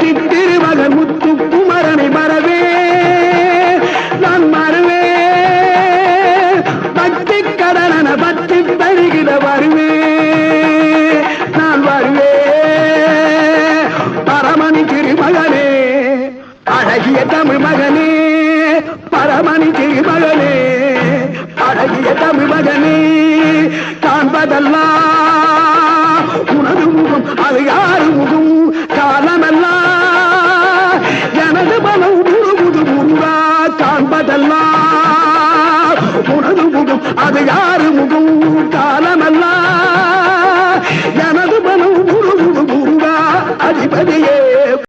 கட்டி திருமகன் முத்து குமரனை மறவே நான் மறவே. பக்தி கடன பக்தி பருகிட வருவே நான் வருவே. பரமணி திருமகனே அழகிய தமிழ் மகனே பரமணி திருமகனே அழகிய தமிழ் மகனே காண்பதெல்லாம் உனது முகம் அது யாரு முகம்? காலம் முழுமுது